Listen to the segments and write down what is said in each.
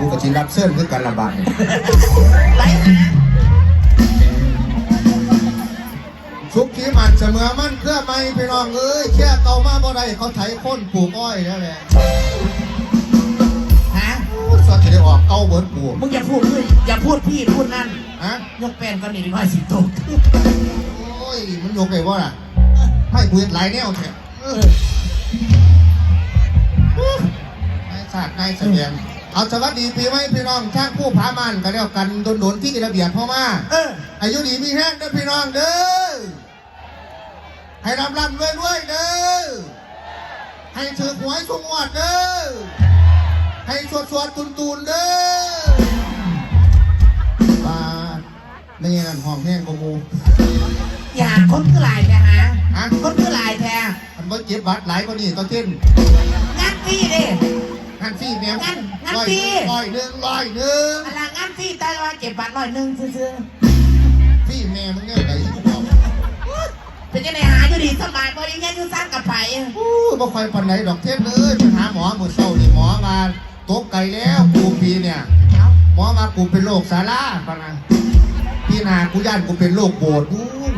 กูกับชิรับเสื้อคือการระบาดเนี่ยไปหาสุขีมันเสมอมันเพื่อไม่พี่น้องเอ้ยแค่เก่ามาบ่ได้เขาไถค้นปลูกอ้อยแล้วแหละฮะสวัสดีออกเก่าเบิร์ดปลูกมึงอย่าพูดเลยอย่าพูดพี่พูดนั่นฮะยกแป้นก็หนีดีกว่าสิตกโอ้ยมันยกเลยว่าล่ะให้กูเห็นหลายแนวแท้เออนายศาสตร์นายเสบียง เอาสวัสดีพี่ไว้พี่น้องช่างผู้พามันกันแล้วกันโดนๆที่ระเบียบพ่อมาเอออายุดีมีแห้งเด้อพี่น้องเด้อให้รำรำรวยรวยเด้อให้ถือหวยทุกงวดเด้อให้สวดสวดตุนตุนเด้อปาดไม่ใช่นั่นห้องแห้งกว่าหมูอย่าคนคือลายแท้ฮะฮะคนคือลายแท้อันว่าเก็บบัตรหลายกว่านี้ต้องเต้นงานฟรีดิ งานฟรีแมวงั้นงั้นร้อยฟรีร้อยหนึ่งร้อยหนึ่งอะไรงานฟรีแต่ว่าเก็บบัตรร้อยหนึ่งซื้อฟรีแม่มึงเนี่ยไหนที่กูบอกๆเป็นยังไงหาอยู่ดีสบายบริเงี้ยอยู่สร้างกับไปอู้บ่ค่อยปันไหนดอกเทศเลยไปหาหมอมือเศร้านี่หมอมาตกไก่แล้วกูปีเนี่ยเอาหมอมากูเป็นโรคซาร่าปะนะพี่นากูย่านกูเป็นโรคโบดกูมี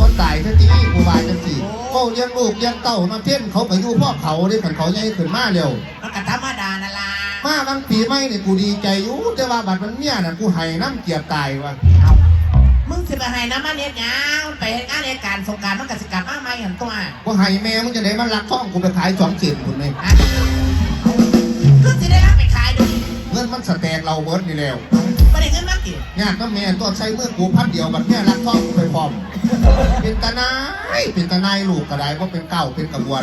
คนตายแท้ที่กูวายจังสิก็เลี้ยงลูกเลี้ยงเต้ามาเพ่นเขาก็อยู่พ่อเขาได้ขันเขาใหญ่ขึ้นมาเร็วมันก็ธรรมดานั่นล่ะมาบางปีไม่เนี่ยกูดีใจอยู่แต่ว่าบัดมันเมียน่ะกูให้น้ำเกียบตายว่ะเอามึงสิไปให้น้ำมันเน็ดยาวไปเฮ็ดงานในการสงกรารมันกสิกรรมมากมายอย่างตัวกูให้แม่มึงจะได้มันรักท้องกูไปขายสองเจ็ดคนเลยฮะคือสิได้รับไปขายดูเงินมันสแตกเราเบิร์ดนี่แล้ว ไม่ได้เงินมากกี่ญาติก็แม่ตัวใช้เมื่อกูพัดเดียวบัดแม่รักท้องกูไปพร้อม เป็นตาหนายเป็นตาหนายลูกก็ได้เพราะเป็นเก้าเป็นกระบวน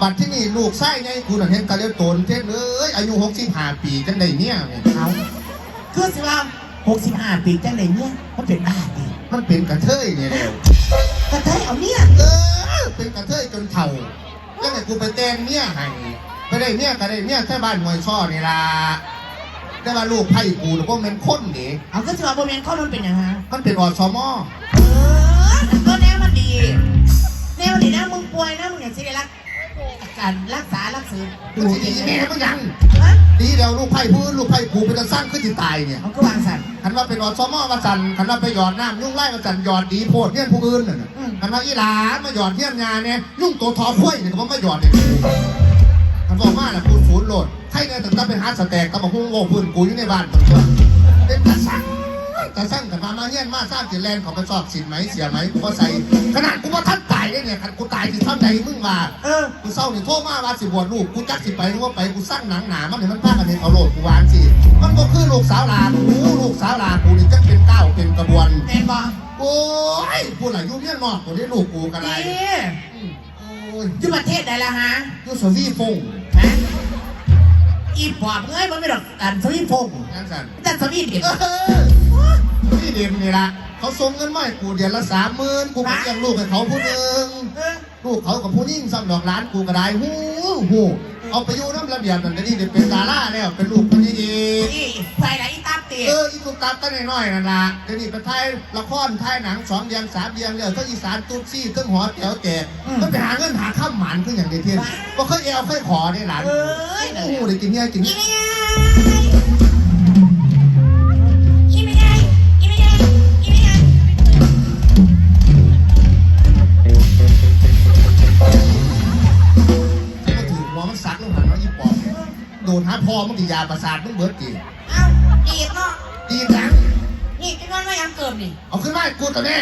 บัดที่นี่ลูกไส้ไงกูน่ะเห็นกะเลียวโตนเท่เลยอายุหกสิบห้าปีจังได้เนี่ยแม่เอาคือสิว่าหกสิบห้าปีจังเลยเนี่ยมันเป็นบ้าดิมันเป็นกระเทยเนี่ยแล้วกระเทยเอาเนี่ยเออเป็นกระเทยจนเฒ่าจังไงกูไปแต่งเนี่ยให้ไปได้เนี่ยก็ได้เนี่ยแค่บ้านมวยช่อนี่ล่ะ ได้ว่าลูกไผ่กูแล้วก็เป็นคนนี่เอาก็สิว่าโบแมนข้อนั้นเป็นยังฮะมันเป็นอสมอเออก็แนวมันดี แนวดีนะมึงป่วยนะมึงอย่างสิได้รักการรักษารักษาดูดีแม่มันยัง ฮะดีแล้วลูกไผ่พื้นลูกไผ่กูเป็นจะสร้างขึ้นที่ตายเนี่ย เขาก็วางสัน คันว่าเป็นอสมอมาสั่นคันว่าไปหยอดน้ำยุ่งไล่มาสั่นหยอดดีโพดเนี่ยผู้อื่นน่ะอืม คันว่าอีหลามาหยอดเทียนงานเนี่ยยุ่งตัวทอพ้วยเนี่ยก็มาหยอดเนี่ยคันบอกมาน่ะคุณศูนย์โหลด ให้เนี่ยถึงต้องไปหาร์ดสแต็กก็มาหุ้งโง่พื้นกูอยู่ในบ้านตัวเป็นตาสั่งตาสั่งกันมามาเฮี้ยนมาสร้างเจริญเขาไปสอบสินไหมเสียไหมกูก็ใส่ ขนาดกูว่าท่านตายเนี่ยคันกูตายที่ท่านใดมึงว่าเออกูเศร้านี่โทษมาว่าสิบวชลูกกูจักสิไปรือว่าไปกูสร้างหนังหนามันเห็นมันพากันเห็นเอาโหลดกูวางสิมันก็คือลูกสาวลากูลูกสาวลากูนี่จักเป็นเก้าวเป็นกระบวนแมนบอโอ้ยพูดหลายยุ่งเรื่องนอกกูได้ลูกกูกันไรนี่โอ้ยอยู่ประเทศใดละฮะยุ่สวีฟงฮะ อีปอบเอ้ยมันไม่ดอกอันสวีทพงษ์นั่นสันแต่สวีทเด็ดเออสวีเดนนี่ละเขาส่งเงินมาให้กูเดือนละสามหมื่นกูก็เลี้ยงลูกให้เขาผู้หนึ่งเออลูกเขากับผู้ยิ่งซ้ำดอกร้านกูก็ได้หูหู เอาไปอยู่น้ำระเบียบนั่นก็นี่เดี๋ยวเป็นดาราแล้วเป็นลูกคนนี้ดีกนี่ใส่ไหนอีตามเตียเอออีตุกตาตั้งน้อยๆนั่นล่ะเดี๋ยวนี้ไปถ่ายละครถ่ายหนังสองเดือนสามเดือนแล้วทั้งอีสานตุ๊ดซี่ทั้งหอแถวแตกต้องไปหาเงินหาข้ามหมันขึ้นอย่างเดียวเทียนบ่เคยเอวเคยขอได้หลานเอ้ยโอ้โหได้กินเนี่ยกินอีเนี่ย โดนหาพอมันกินยาประสาทมันเบิดกี่เอ้าอีกเนาะดีจังนี่เป็นวันว่ายังเกิดนี่เอาขึ้นมาให้กูตัวแน่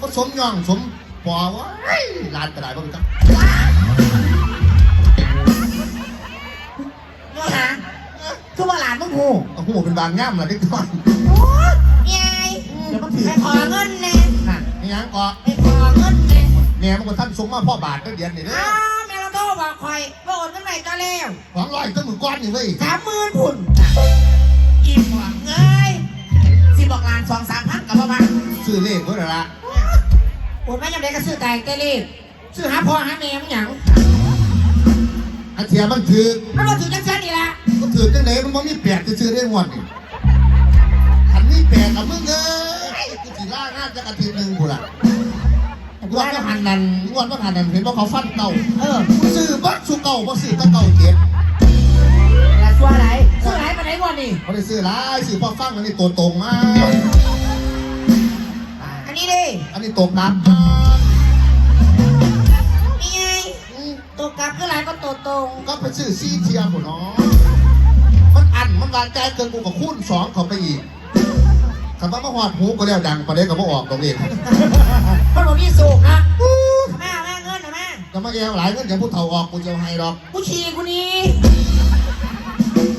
ก็สมย่องสมปอว่าหลานกระไดบ่รู้จักนี่ฮะคือว่าหลานมึงหูเอาหูเป็นบางง่ามล่ะเด็กน้อยโอ้ยายเดี๋ยวมันถือไปขอเงินแน่นั่นนี่ยังก็ไปขอเงินแน่แม่มันก็ท่านสงมาพ่อบาทก็เดือนนี่เด้อ อ้าวแม่เราโทร บอกคอยว่าโอนเงินไหนก็แล้วสองร้อยตั้งหมื่นก้อนนี่เว้ยสามหมื่นพุ่นอิ่มหวังเงยสิบอกลานสองสามพันกับประมาณซื้อเลขเพื่อละโอนไม่ยังไงก็ซื้อแต่แต่รีบซื้อหาพ่อหาแม่มันหยังอันเทียมันถือมันก็ถือจังซั่นนี่ละมันถือจังไหนมันบ่มีแปดจะซื้อได้งวดนี่อันนี้แปดกับมึงเอ้ยกูสิล่าหน้าจะอาทิตย์หนึ่งกูล่ะ งวดว่าหันนันงวดว่าหันนันเห็นว่าเขาฟันเก่าเออกูซื้อบัตรสุเก่าบ่ซื้อแตะเก่าเจ็ดแล้วชัวร์ไรเขาได้ซื้อหลายซื้อพ่อฟังอันนี้ตัวตรงมากอันนี้ดิอันนี้ตกน้ำนี่ไงตัวกลับคือหลายก็ตัวตรงก็ไปซื้อซีเทียมหมดเนาะมันอันมันวางใจเกินกูกับคูณสองเขาไปอีก คำว่ามาหอดหูก็แล้วดังประเด็นก็มาออกตรงนี้คนบอกนี่สูงนะแม่แม่เงินนะแม่จะมาแย่หลายเงินอย่างพูดเท่าออกกูจะให้หรอกผู้ชีกูนี่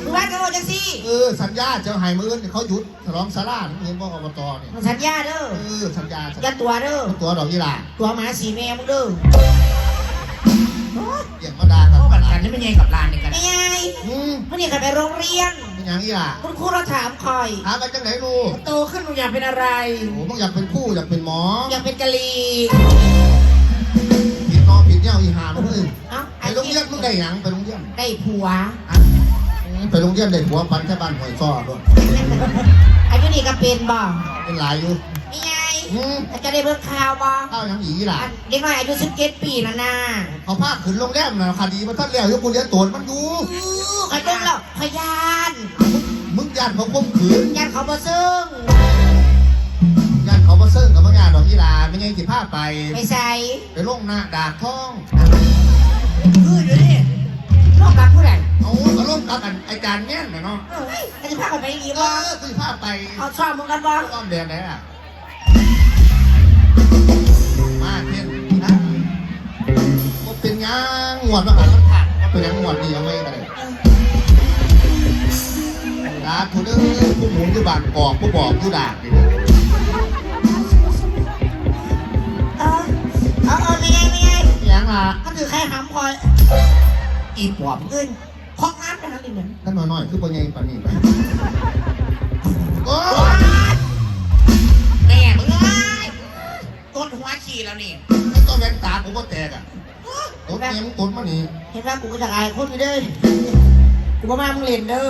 กูว่ากันว่าจังซี่เออสัญญาจะให้มืออนเขาหยุดฉลองสาราเห็นบ่อบตเนี่ยมันสัญญาเด้อเออสัญญาสัญอย่าญาตัวเด้อตัวดอกยี่หล่าตัวหมาสีแม่มึงเด้อเกี่ยงมาดากันเพราะบัตรกันนี่เป็นไงกับร้านนี่กันนี่ไงอืมมื่อนี้เคยไปโรงเรียนเป็นอ ย่างยี่หล่าคุณครูเราถามคอย ถามไปจังไหนลูกโตขึ้นหนูอยากเป็นอะไร โอ้มึงอยากเป็นผู้อยากเป็นหมออยากเป็นกะลีผิดนอนผิดเนี่ยอีหามึงเลยเอ้าไปโรงเรียนมึงได้หยังไปโรงเรียนได้ผัวอะไปโรงเรียนได้ผัวปันแค่บ้านหอยซ้อด้วยอายุนี่ก็เป็นบ่เป็นหลายอยู่ นี่ไงอืมจะได้เบิ่งข่าวบ่ข้าวหยังอีหล่าอันเด็กน้อยอายุ17ปีนะน่ะเขาพาขึ้นโรงแรมนะคดีมันท่านเลี้ยวยกกูเลี้ยงตัวมันอยู่อู้ใครเบิ่งแล้วขยานมึงญาติเขาข่มขืนยันเขาบ่ซึ่งญาติเขามาเซิ่งกับมึงญาติดอกยี่หล่าไม่ไงสิพาไปไปใส่ไปลงหน้าดาบท้องคืออยู่นี่โลกกับผู้ใดเอาก็ลงกับอันไอการแม่นน่ะเนาะเอ้ยจะพากันไปดีเอบ่อคือพาไป เอาชอบมึงกันบ่อ้อมแดนไหนล่ะ ยังงวดมาหันมันขาดก็เป็นยังงวดดีเอาไม่ได้ดาบผู้เด้อผู้หมุนอยู่บานกอกผู้บอกอยู่ดาบนี่เออเอาเอาไม่ไงไม่ไงหยังล่ะถ้าถือใครหำคอยอีปอบเงินห้องน้ำไปทางนี้เหมือนท่นน้อยๆคือปัญญาปานนี้ไปโอ้แม่มึงเอ้ยต้นหัวขี่แล้วนี่ไอ้ตัวแว่นตากูก็แตกอะ ตัวเนี้ยมึงตัวมานี่เห็นว่ากูก็จะอายคนอยู่เด้อกูบ่มามึงเล่นเด้อ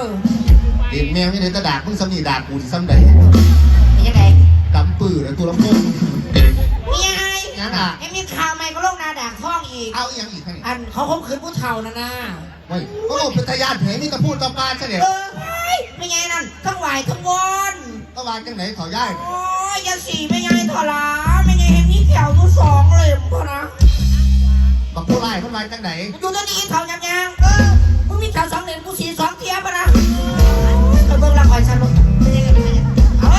เด็กแมวนี่เลยกระดาษมึงสำนีดาษกูสิซ้ำใดเป็นยังไงกำปื้อเลยตัวลำโพงมีไงยังอะไอ้มีข่าวใหม่ก็ลงนาด่างท่องอีก เอาอีกอย่างอีกให้อันเขาข่มขืนผู้เฒ่านะนะเฮ้ยก็บอกเป็นทายาทแผลนี่ก็พูดตะปานซะเดี๋ยวเออเฮ้ยไม่ไงนั่นทั้งไหวทั้งวอนก็วางจังไหนเขาย่ายโอ้ยยังสี่ไม่ไงถอดละไม่ไงเห็นมีแถวอยู่สองเลยพอนะ บักผู้ไล่เขาวางจังไหนอยู่ตัวนี้แถวยางๆเออมึงมีแถวสองเหรียญกูสี่สองเทียบปะนะเออเบิ่งละครฉันลงเป็นยังไงเป็นยังไงเอา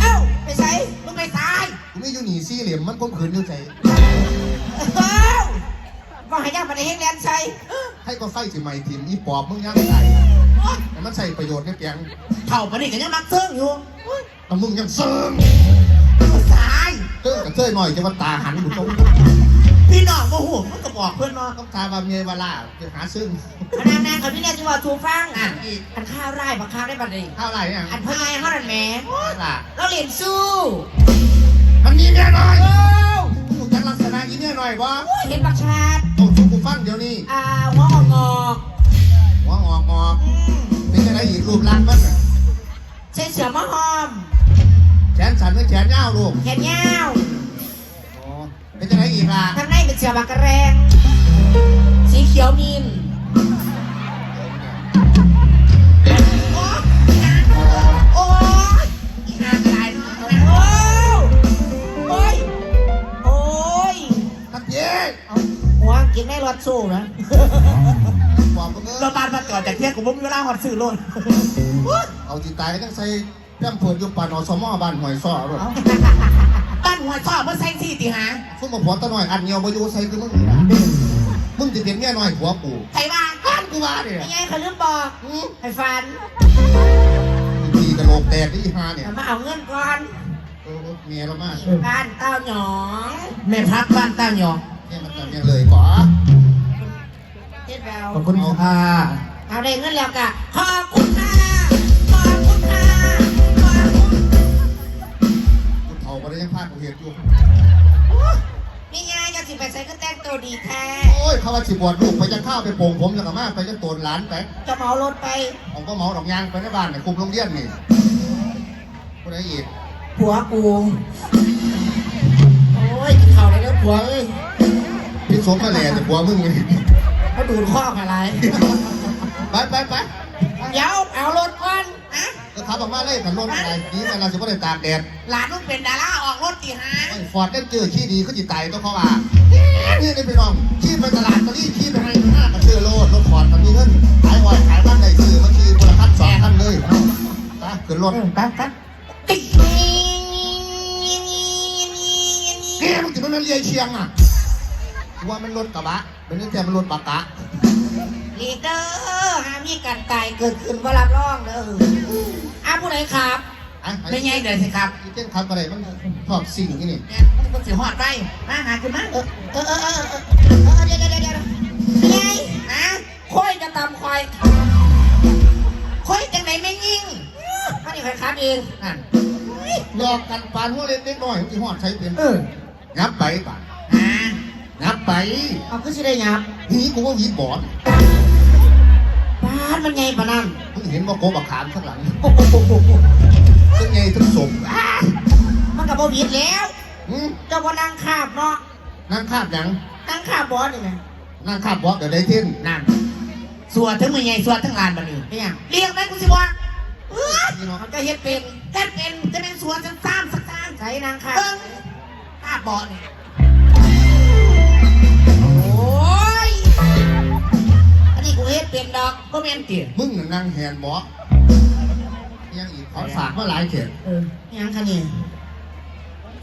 เอ้าไปใส่มึงไปตายกูไม่อยู่หนีซี่เหลี่ยมมันก้มขืนอยู่ใจเอ้าว่าให้ย่ามาในเฮงแลนใส่ให้ก็ไฟสิใหม่ทีมอีปอบมึงยังไงแต่มันใส่ประโยชน์ในเปียงเท่าปานนี่ก็ยังมักเซิงอยู่แต่มึงยังเสริมตายเจ้ากับเจ้ยหน่อยจะมาตาหันอยู่ตรง พี่น้องโมโหมันก็บอกเพื่อนเนาะต้องตาบาเมียวาลาจะหาซึ่งพนางนางเขาพี่เนี่ยจะบอกถูกฟังอะอีกอันข้าวไร่บักข้าวได้บัดนี้เท่าไหร่เนี่ยอันพ่อไงเขาดันแหม่ล่ะเราเรียนสู้มันมีเมียหน่อยโอ้กูจะลักษณะอีเมียหน่อยวะยเห็นบักชาดโอ้ชุกูฟังเดี๋ยวนี้อ่าหัวงอกงอกหัวงอกงอกอืมเป็นยังไงอีกรูปร่างมันน่ะใช้เสือมะฮอมแขนสันหรือแขนยาวลูกแขนยาวอ๋อเป็นยังไงอีกล่ะข้างใน เป็นเสือบักกระแรง สีเขียวมีนโอ้ยอีหากระไรเนาะโอ้ยโอ้ย โอ้ยทักเย้เอาหัวกินไม่รอดสู้นะบอกมึงเอเราอบ้านมาจอดจากเที่ยงกูบ่มีเวลาหอดซื้อรถเอาจิตตายก็ต้องใส่แป้มเผิดอยุปานอสมอบ้านหอยซ้อรถ บ้านหัวชอบมื่อใส่ที่ติหาซุ่มมาผัวตะหน่อยอันเงียวมาอยู่ใส่คือมึงนี่ล่ะมึงจะเป็นเมียน้อยผัวกูใครบ้านก้านกูว่าเนี่ยยังไงเขาลืมบอกให้ฟันทีกระโหลกแตกที่ฮาเนี่ยแต่มาเอาเงินก่อนเออเมียเรามากบ้านเต้าหยองแม่พักบ้านเตั้งยองเนี่ยมันทำยังเลยก่อเจ็ดแววขอบคุณค่ะเอาได้เงินแล้วกะขอบคุณค่ะ กูเฒ่าก็ได้ยังพลาดกูเห็นอยู่นี่ไงจะสิไปใส่ก็แต่งตัวดีแท้โอ้ยเขาว่าสิบวชลูกไปจะข้าวไปโป่งผมแล้วก็มาไปจะโตนหลานไปจะเหมารถไปผมก็เหมาดอกยางไปในบ้านเนี่ยคุมโรงเรียนนี่คนไหนอีกผัวกูโอ้ยกินข้าวได้แล้วผัวเอ้ยพี่สมมาแหล่แต่ผัวมึงนี่เขาดูดข้ออะไรไปไปไปไปเดี๋ยวเอารถก่อนนะก็ ขับออกมาเลยขันรถอะไรนี่มันเราจะไม่ได้ตากแดดหลานนุ่นเป็นดาราออกรถตีหาไอ้ฟอร์ดได้เจอขี้ดีก็จิตใจต้องเขาว่านี่นี่พี่น้องขี้ไปตลาดตะลี่ขี้ไปให้หน้าก็เชื่อโลดรถฟอร์ดมันมีเงินขายหอยขายบ้านใดซื้อมันคือคนละพันสองพันเลยไปขึ้นรถแป๊บแป๊บติ๊กแกมันถึงมันเรียเชียงอะว่ามันรถกระบะเป็นนี่แต่มันรถบักกะลีเดอร์ห้ามมีการตายเกิดขึ้นว่ารับรองเด้อ อ้าผู้ใดครับไอ้ไม่ไงเดี๋ยวสิครับเจ้นขับอะไรมันชอบสิ่งนี่นี่เนี่ยมันสิหอดไปมาหาขึ้นมาเออเออเออเออเออเออเดี๋ยวเดี๋ยวเดี๋ยวเดี๋ยวเป็นไงนะค่อยจะตามควายค่อยจังไหนไม่ยิ่งอันนี้ใครครับเองนั่นหลอกกันปานหัวเล็กเล็กน้อยที่หอดใช้เป็นเอองับไปป่ะฮะงับไปเอาขึ้นสิได้ยับนี่กูว่าหวีบอดบ้านมันไงปะนั่น มึงเห็นว่าโกบักขามข้างหลังโอ้โหโอ้โหโอ้โหซึ่งไงทั้งสมอ่ามันกับโบวิดแล้วอืมเจ้าว่านางคาบเนาะนั่งคาบหยังนางคาบบอสนี่ไงนั่งคาบบอสเดี๋ยวได้ทิ้นนั่นส่วนทั้งมือไงส่วนทั้งลานบันนี้เป็นหยังเรียกไหมกูสิบอกเอ้ยนี่เนาะมันก็เฮ็ดเป็นแต่เป็นจะเป็นส่วนจะตามสักตามใช้นางคาบเบิ้งตาบอดเนี่ยโอ้ยอั นนี้กูเฮ็ดเป็นดอกก็แม่นเตี๋ยมึงน่ะนั่งแฮนด์บอยังอีกขาฝากมาหลายเข็มเออยังคะนี่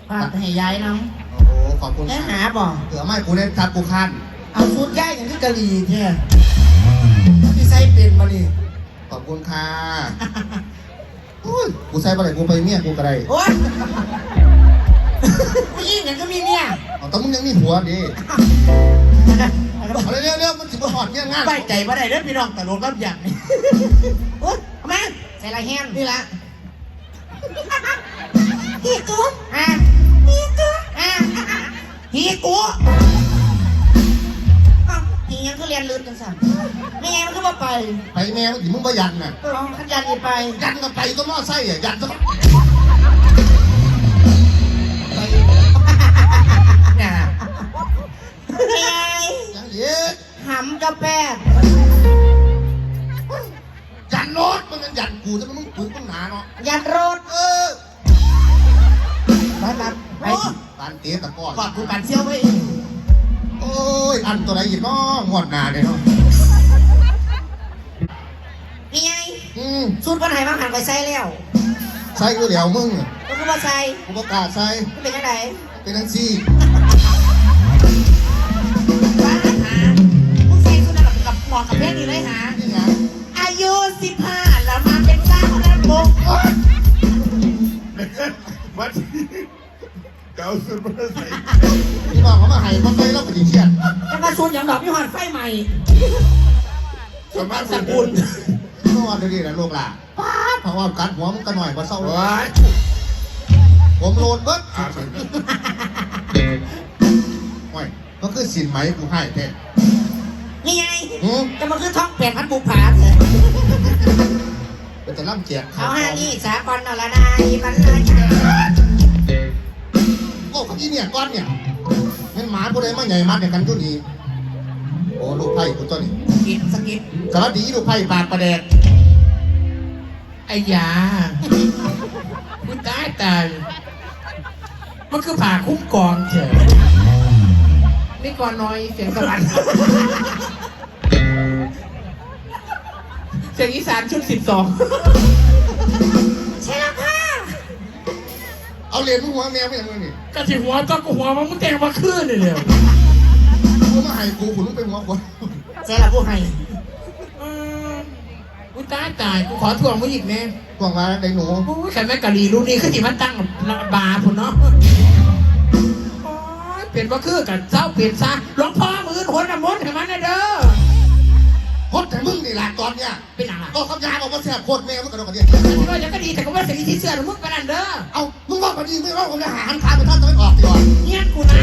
ฝากให้ยายน้องโอ้โหขอบคุณแล้ค่ะหาบ่เผื่อไม่กูได้ทับกูคันเอาสูตรย่ายอย่างที่กะหรี่แท้ที่ใส่เป็นมานี่ขอบคุณค่ะโอ้ยกูใส่ไปไหนกูไปเมียกูกระไรโอ๊ยผู้หญิงอย่างก็มีเนี่ยเอแต่มึงยังมีหัวดิ เอาเร็วๆเร็วมันสิบหอดเนี่ยงานไว้ใจบ่ได้เด้อพี่น้องตลกรับอย่างนี้โอ๊ยเอามาใส่ลายแห้งนี่ละฮีกูอะฮีกูอะฮีกูเอ้าฮียังก็เรียนลืมจังสันไม่ไงมันก็บ่ไปไปแม่มึงสิมึงบ่ยันน่ะลองขันยันอีไป ยันก็ไปก็มอไส้อะยันก็ไปเนี่ย นะไม่ไงยังเย็ดหำกับแป้งยันรถมันเป็นยันกูจะมึงปืนมึงหนาเนาะยันรถเออไปรับไปโอ้านเตี้ยตะก้อนกอดกูปันเชี่ยวไว้โอ้ยอันตัวไหนอีกเนาะงวดหนาเลยเนาะนี่ไงอืมสูตรปัญหามางหันไปใส่แล้วใส่กูเดี๋ยวมึงก็คือว่าใส่กูประกล้าศใส่เป็นยังไงเป็นทั้งซี่ บอกกับเพศนี่เลยหาอายุสิบห้าแล้วมาเป็นสาวแล้วบุกวัดเก้าสิบเปอร์เซ็นต์พี่น้องเขามาให้มาใส่แล้วก็ดีเครียดจะมาสูตรอย่างดอกพี่หอนไฟใหม่สมบัติสกุลเมื่อวานดียวนะลูกหล่ะป้าเพราะว่ากัดหัวมึงกันหน่อยว่าเศร้าเลยผมโลนเบิดโอ้ยก็คือสินไหมกูให้แท้ นี่ไงหืมจะมาคือท้องแปดพันบุกผาเถอะเป็นแต่ล่ำเจียกเอาห้านี่สากลนอละนายมันเลยเฉยโอ้ขยี้เนี่ยก้อนเนี่ยเงินหมาผู้ใดมาใหญ่มัดเนี่ยกันทุนี้โอ้ลูกไผ่กูตัวนี้สกิดสกิดสวัสดีลูกไผ่ปากประแดกไอ้ยากูตายตายมันคือผ่าคุ้มกองเฉย นี่ก่อนน้อยเสียงสวรรค์เสียงอีสานชุดสิบสองใช่แล้วค่ะเอาเหรียญมึงหัวแมวไปยังไงนี่กระถิ่หัวก็กูหัวมันมึงแต่งมาขึ้นเลยเร็วกูมาให้กูกูต้องเป็นหัวคนใช่แล้วผู้ให้อืมกูตายตายกูขอทวงมึงอีกแน่กวางมาในหนูโอ้ยใครแม่กะหรี่รู้นี่คือที่มันตั้งบาร์พุ่นเนาะโอ้ย เปลี่ยนว่าคือกับเจ้าเปลี่ยนซะหลวงพ่อมือหัวน้ำมนต์ให้มันนะเด้อฮดแต่มึงนี่แหละตอนเนี้ยเป็นอะไรก็คำยาบอกว่าแสบโคตรแม่มึงกระโดดกระเดียดก็ยังก็ดีแต่ก็ว่าสิ่งที่เชื่อมึงไปนั่นเด้อเอามึงว่าพอดีไม่ว่าผมจะหาหันคาไปท่านจะไม่ออกดีกว่าเงี้ยกูนะ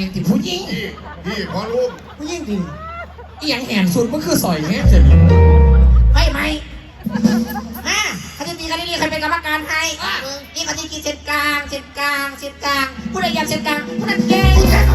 มนติผู้หญิงพี่พี่พอลูกผู้ยิ่งดีอีหยังแหนสุดก็คือสอยแม่เสร็จไฟไหมฮะเขาจะตีกันนี่ใครเป็นกรรมการให้นี่เขาจะกินเส้นกลางเส้นกลางเส้นกลางผู้ใดอยากเส้นกลางผู้นั้นเก่ง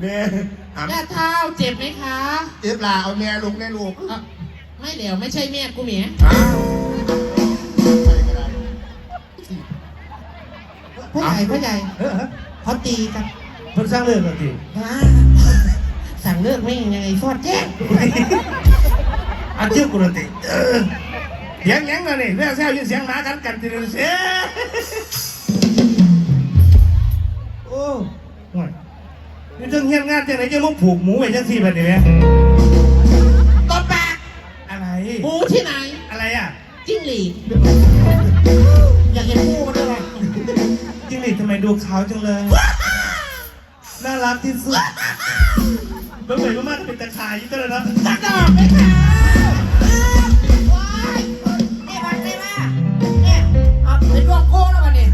แม่หามแม่เท้าเจ็บไหมคะ เจ็บลาเอาแม่ลงแน่ลูกอะไม่เหลวไม่ใช่แม่กูเหมียอ้าวไปก็ได้ผู้ใหญ่ผู้ใหญ่เขาตีกันเพิ่นสร้างเรื่องกันทีนะสั่งเลิกไม่ยังไงฟอดแจ้งอันเชื่อกูเลยติเออเสียงหยังนะนี่แม่แซวยินเสียงหมากันกันทีเดียวเสียโอ้ห่วยนี่ เรื่องเฮียนงานจังไหนจะมาผูกหมูไว้จังสี่แบบนี้ไหมตบปากอะไร หมูที่ไหน อะไรอะ จิ้งหรีดอยากเห็นคู่มันด้วยวะจิ้งหรีดทำไมดูขาวจังเลย น่ารักที่สุดเมื่อไหร่ก็มาเป็นตะขายอยู่ก็แล้วนะตัดดอกไหมคะว้ายนี่มันได้มาเนี่ยเอาเป็นดวงโค้แล้วมันเนี่ย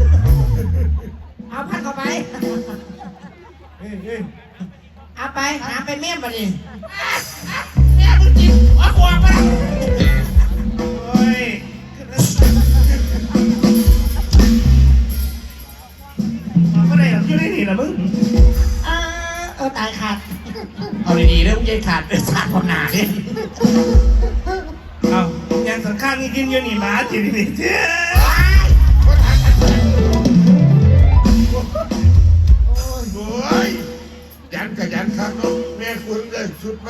เอาพันเข้าไป เฮ้ยเฮ้ยเอาไปหาไปเมี่ยมมาดิแม่มึงจิบเอาขวางมาแล้วโอ้ยมาเมื่อไหร่หลับอยู่ในนี่ล่ะมึงเออเออตายขาดเอาดีๆเรื่องยัยขาดเป็นสาดคนหนาเนี่ยเอายังสังข้างนี่กินอยู่นี่หมาจินี่เจ้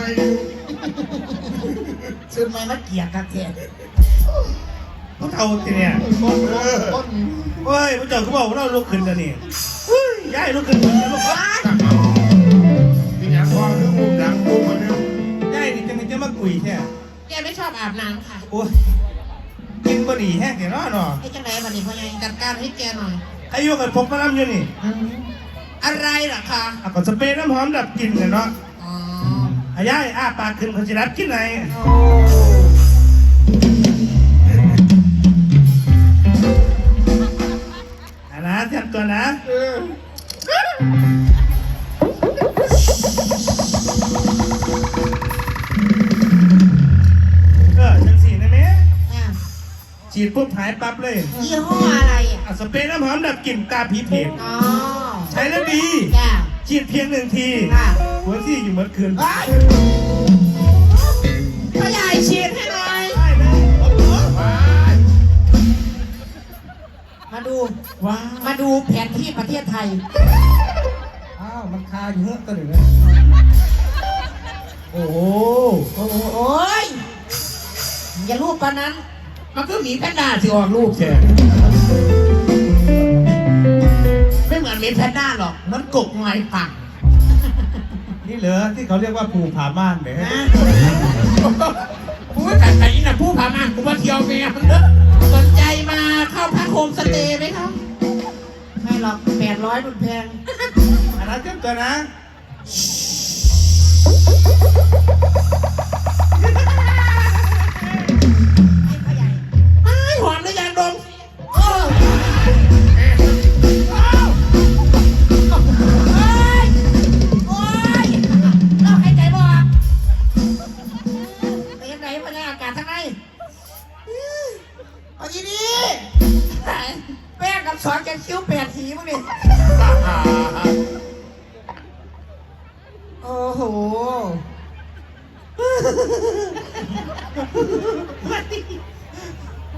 ชุดไม่อยู่ซื้อไม่มาเกลียกกันแท้เขาเอาทีเนี่ยคนเออคนเฮ้ยพระเจ้าเขาบอกว่าเราลุกขึ้นแล้วนี่เฮ้ยย้ายลุกขึ้นก่อนนะลูกว้ายมีอย่างพอคือมุมดังมุมมันเนี่ยย้ายนี่จะมันจะมากุยแค่แกไม่ชอบอาบน้ำค่ะโอ้ยกินบะหรี่แห้งเดี๋ยวน้อเนาะไอ้จังไรมันนี่พ่อใหญ่จัดการให้แกหน่อยอายุกันพกมาล้ำอยู่นี่อืมอะไรล่ะคะเอาก็สเปรย์น้ำหอมดับกลิ่นเนี่ยเนาะ อ๋ออาย้ายอ้าปากขึ้นเขาจะรับกินไหนโอ้อันนะเตรียมตัวนะเออเออจังสี่นะแม่เนี่ยฉีดปุ๊บหายปั๊บเลยยี่ห้ออะไรอะเอาสเปรย์น้ำหอมดับกลิ่นตาผีเพจอ๋อใช้แล้วดีจ้า ฉีดเพียงหนึ่งทีค่ะ หัวที่อยู่เมื่อคืนว้ายพ่อใหญ่ฉีดให้หน่อยได้เลยโอ้โหมาดู ว้าวมาดูแผนที่ประเทศไทย อ้าวมันคาอยู่เฮ้ยตัวหนึ่งนะโอ้โหโอ้โหโอ้ยอย่ารูปปานนั้น มันก็หมีแพนด้าที่ออกลูกเถอะ ไม่เหมือนหมีแพนด้าหรอก มันกกไงปังนี่เหรอที่เขาเรียกว่าภูผาม่านเนี่ยนะกูว่าแต่แต่อีน่ะผู้พามากูว่าเที่ยวเมียมันเด้อสนใจมาเข้าพักโฮมสเตย์ไหมครับ ไม่หรอกแปดร้อยมันแพงอันนั้นเจ้าตัวนะ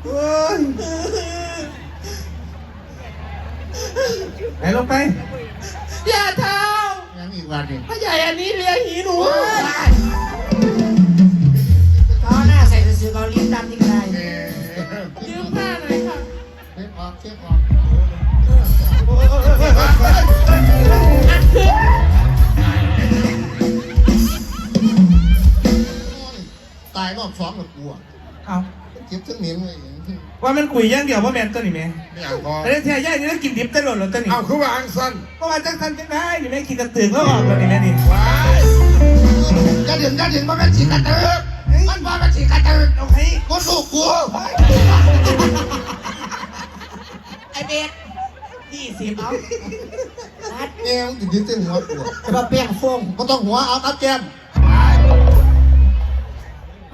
เอ้ยไหนลงไปอย่าเท้ายังอีกวันหนึงพ่อใหญ่อันนี้เลียหีหนูเขาหน้าใส่ซื้อๆเขาลิ้นดำที่ใครเออยืมผ้าหน่อยค่ะเช็คออกเช็คออก ตายรอบสองกับกูอะเอาเจ็บทั้งเหนียงเลยว่ามันกุยอย่างเดียวว่าแมนตัวนี่แม่ไม่อยากพอแต่ได้แท้ย่ายนี่ต้องกินดิบตลอดเลยตัวนี่เอาคือวางสั้นเพราะว่าจังทันจังได้นี่แม่กินกระตือกแล้วออกเลยนี่แม่นี่ว้ายจะถึงจะถึงมันเป็นสีกระตือมันว่าเป็นสีกระตือเอาให้กูสู้กูไอเบสยี่สิบเอานัดเงี้ยมึงยืนเต็มหัวกูจะมาเปรี้ยงฟงก็ต้องหัวเอาครับแกม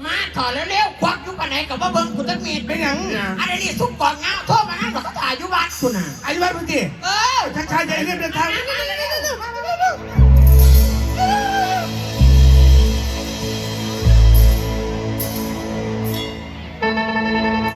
มาถอดเร็วๆควักอยู่กันไหนกับว่าเบิ้งคุณตั้งมีดไปเป็นหยังอันนี้ซุกกอนเงาโทษมานั่นบอกเขาถ่ายอยู่บ้าคุณน่ะอายุวัดพื้นที่เออ ชายชายใจญ่เรียบเดินทาง มาเร็วมา